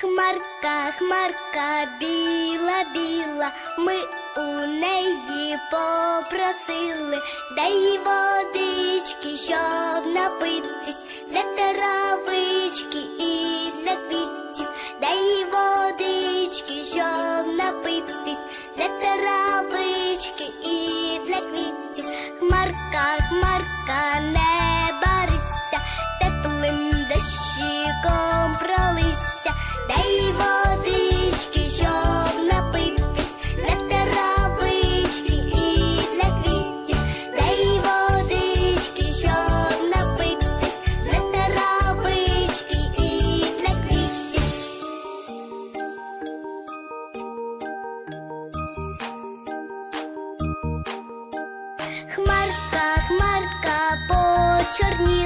Хмарка, хмарка біла, біла, ми у неї попросили, дай водички, щоб напитись для трави. хмарка, хмарка, почорні.